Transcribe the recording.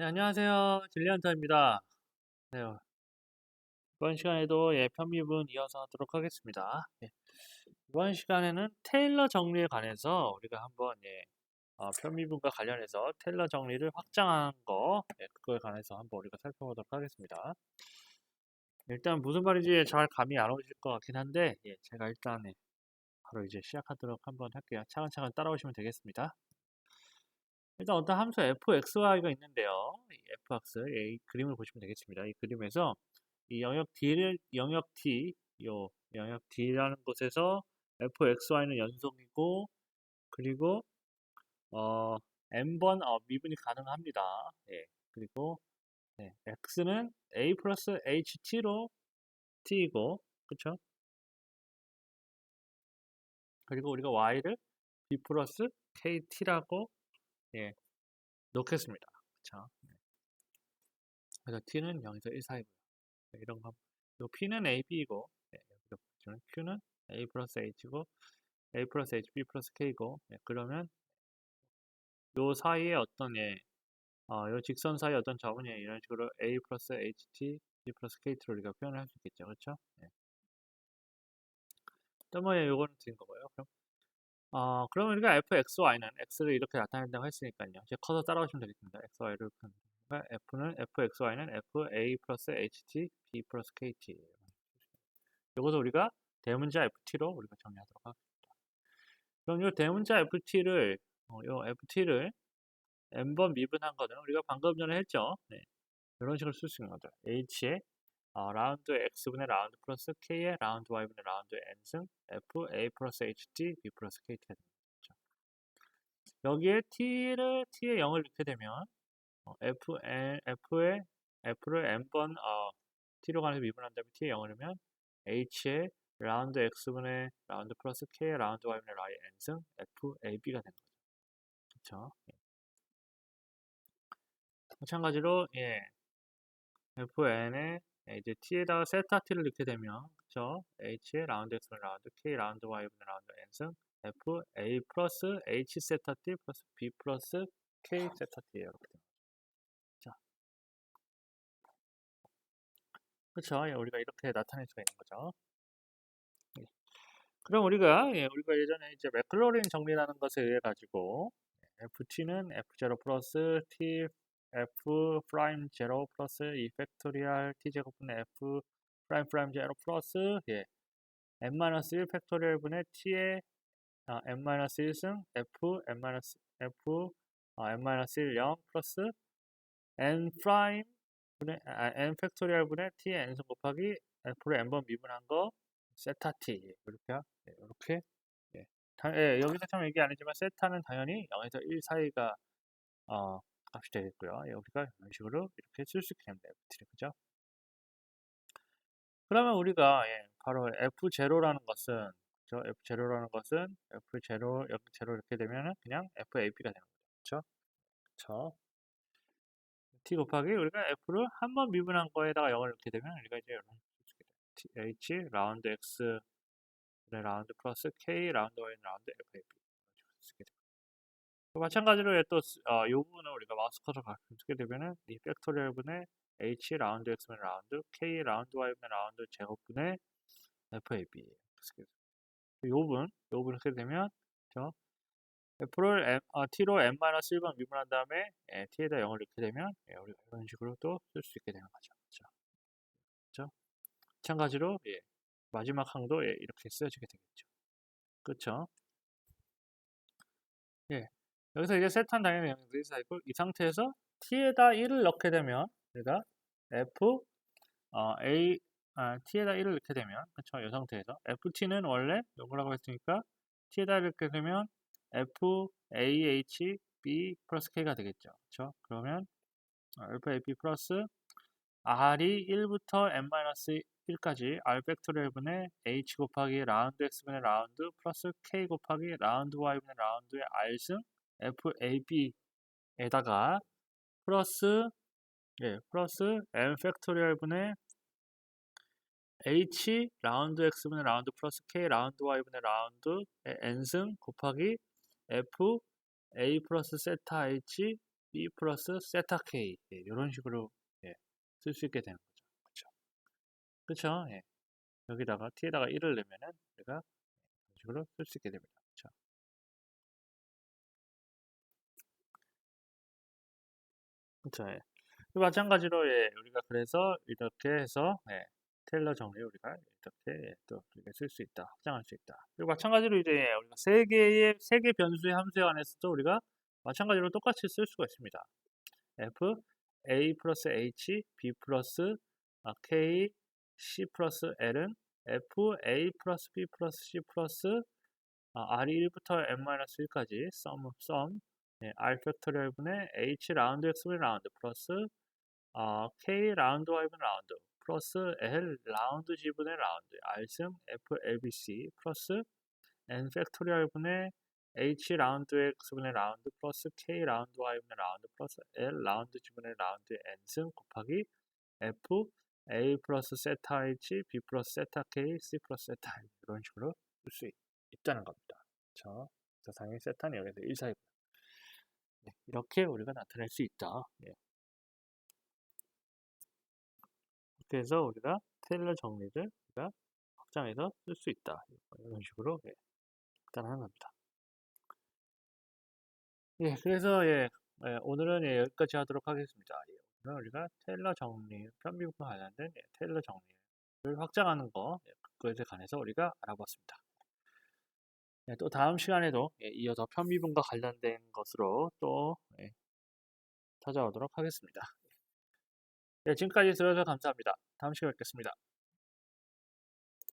네, 안녕하세요. 질리언터입니다. 네, 이번 시간에도 예, 편미분 이어서 하도록 하겠습니다. 예, 이번 시간에는 테일러 정리에 관해서 우리가 한번 예, 어, 편미분과 관련해서 테일러 정리를 확장한 거 예, 그거에 관해서 한번 우리가 살펴보도록 하겠습니다. 일단 무슨 말인지 잘 감이 안 오실 것 같긴 한데 예, 제가 일단 예, 바로 이제 시작하도록 한번 할게요. 차근차근 따라오시면 되겠습니다. 일단 어떤 함수 fxy가 있는데요. 이 fx 이 그림을 보시면 되겠습니다. 이 그림에서 이 영역 d를 영역 d 요 영역 d라는 곳에서 fxy는 연속이고 그리고 어 n번 어, 미분이 가능합니다. 예. 그리고 네, x는 a 플러스 ht로 t이고 그쵸? 그리고 우리가 y를 b 플러스 kt라고 예, 놓겠습니다. 그쵸? 네. 그래서 t는 0에서 1 사이고요. 네, 이런 거, 요 p는 a, b이고, 네, 여기서 q는 a 플러스 h고, a 플러스 h, b 플러스 k고, 네, 그러면 요 사이에 어떤 예, 어, 요 직선 사이 어떤 점은 예, 이런 식으로 a 플러스 ht, b 플러스 kt로 우리가 표현을 할 수 있겠죠, 그렇죠? 네. 또 뭐, 예, 요거는 드린 거고요. 그럼 어, 그러면 우리가 fxy는 x를 이렇게 나타낸다고 했으니까요. 이제 커서 따라오시면 되겠습니다. xy를 그러니까 f는 fxy는 fa 플러스 ht b 플러스 kt 이것을 우리가 대문자 ft로 우리가 정리하도록 하겠습니다. 그럼 이 대문자 ft를 어, 요 ft를 n번 미분한 거는 우리가 방금 전에 했죠. 네. 이런 식으로 쓸 수 있는 거죠. h에 어, 라운드 x분의 라운드 플러스 k의 라운드 y분의 라운드 n승 f a 플러스 ht b 플러스 kt가 됩니다. 여기에 t를 t에 0을 넣게 되면 어, f n f의 f를 n번 어, t로 가면서 미분한 다음에 t에 0을 넣으면 h의 라운드 x분의 라운드 플러스 k의 라운드 y분의 y n승 f a b가 되는 거죠. 그렇죠? 예. 마찬가지로 예, fn의 예, 이제 t에다가 세타 t를 넣게 되면 그쵸? h의 라운드 x는 라운드 k 라운드 y분의 라운드 n승 f a 플러스 h 세타 t 플러스 b 플러스 k 세타 t예요. 이렇게 자, 그렇죠? 예, 우리가 이렇게 나타낼 수가 있는 거죠. 예. 그럼 우리가 예, 우리가 예전에 이제 맥클로린 정리라는 것에 의해 가지고 ft는 f0 플러스 t f 프라임 제로 플러스 이 팩토리얼 t 제곱분의 f 프라임 프라임 제로 플러스 예 n 마이너스 1 팩토리얼 분의 t의 아, n 마이너스 1승 f n 마이너스 f 아, n 마이너스 1 0 플러스 n 프라임 분의 아, n 팩토리얼 분의 t 의 n승 곱하기 f로 n번 미분한 거 세타 t 이렇게 예, 이렇게 예. 다, 예, 여기서 참 얘기 안 했지만 세타는 당연히 0에서 1 사이가 어, 값이 되겠고요. 예, 우리가 이런 식으로 이렇게 쓸 수 있게 됩니다. F3, 그죠? 그러면 우리가 예, 바로 F0라는 것은 그죠? F0라는 것은 F0, 여기 0 이렇게 되면은 그냥 FAB가 되는 거죠. 그쵸? T 곱하기 우리가 F를 한 번 미분한 거에다가 0을 넣게 되면 우리가 이제 이런 H 라운드 X 라운드 플러스 K 라운드 Y 라운드 FAB 쓰게 됩니다. 마찬가지로 또 어, 이 부분은 우리가 마우스 커서 가끔 쓰게 되면은 이 팩토리얼 분의 h 라운드 x분의 라운드 k 라운드 y분의 라운드 제곱분의 fab 쓰게 됩니다. 이 부분, 이 부분을 쓰게 되면 저 f를 m, 어, t로 n-1번 미분한 다음에 예, t에다 0을 넣게 되면 예, 우리가 이런 식으로 또 쓸 수 있게 되는 거죠. 그렇죠? 그렇죠? 마찬가지로 예, 마지막 항도 예, 이렇게 쓰여지게 되겠죠. 그렇죠? 예, 여기서 이제 세트한 당연히 영역들이 쌓이고 이 상태에서 t에다 1을 넣게 되면 우리가 f 어, a 아, t에다 1을 넣게 되면 그렇죠 이 상태에서. ft는 원래 요거라고 했으니까 t에다 1을 넣게 되면 f a h b 플러스 k가 되겠죠. 그렇죠 그러면 알파 a b 플러스 r이 1부터 n 마이너스 1까지 r 팩토리얼 분의 h 곱하기 라운드 x분의 라운드 플러스 k 곱하기 라운드 y분의 라운드의 r승 FAB에다가 플러스 예, 플러스 m 팩토리얼 분의 h 라운드 x분의 라운드 플러스 k 라운드 y분의 라운드 n승 곱하기 f a 플러스 세타 h b 플러스 세타 k 예, 이런 식으로 예, 쓸 수 있게 되는 거죠. 그렇죠? 그렇죠? 예. 여기다가 t에다가 1을 넣으면은 우리가 이런 식으로 쓸 수 있게 됩니다. 그렇죠? 그렇죠? 예. 마찬가지로 예, 우리가 그래서 이렇게 해서 예, 테일러 정리 우리가 이렇게 예, 또 우리가 쓸수 있다, 확장할 수 있다. 그리고 마찬가지로 이제 우리가 세 개의 세 개 변수의 함수에 관해서도 우리가 마찬가지로 똑같이 쓸 수가 있습니다. f a 플러스 h b 플러스 아, k c 플러스 l은 f a 플러스 b 플러스 c 플러스 아, r이 1부터 n 마이너스 1까지 sum sum 예, r 팩토리얼 분의 h 라운드 x 라운드 플러스 어, k 라운드 y 라운드 플러스 l 라운드 g 분의 라운드 r승 f lbc 플러스 n 팩토리얼 분의 h 라운드 x 분의 라운드 플러스 k 라운드 y 분의 라운드 플러스 l 라운드 g 분의 라운드 n승 곱하기 f a 플러스 세타 h b 플러스 세타 k c 플러스 세타 이런 식으로 쓸 수 있다는 겁니다. 그렇죠? 세상의 세타는 여기서 1, 4이고 네, 이렇게 우리가 나타낼 수 있다. 예. 이렇게 해서 우리가 테일러 정리를 우리가 확장해서 쓸 수 있다. 이런 식으로 예, 나타나는 겁니다. 예, 그래서 예, 예, 오늘은 예, 여기까지 하도록 하겠습니다. 예, 오늘 우리가 테일러 정리, 편비부과 관련된 예, 테일러 정리를 확장하는 거, 예, 그것에 관해서 우리가 알아봤습니다. 예, 또 다음 시간에도 예, 이어서 편미분과 관련된 것으로 또 예, 찾아오도록 하겠습니다. 예, 지금까지 들어주셔서 감사합니다. 다음 시간에 뵙겠습니다.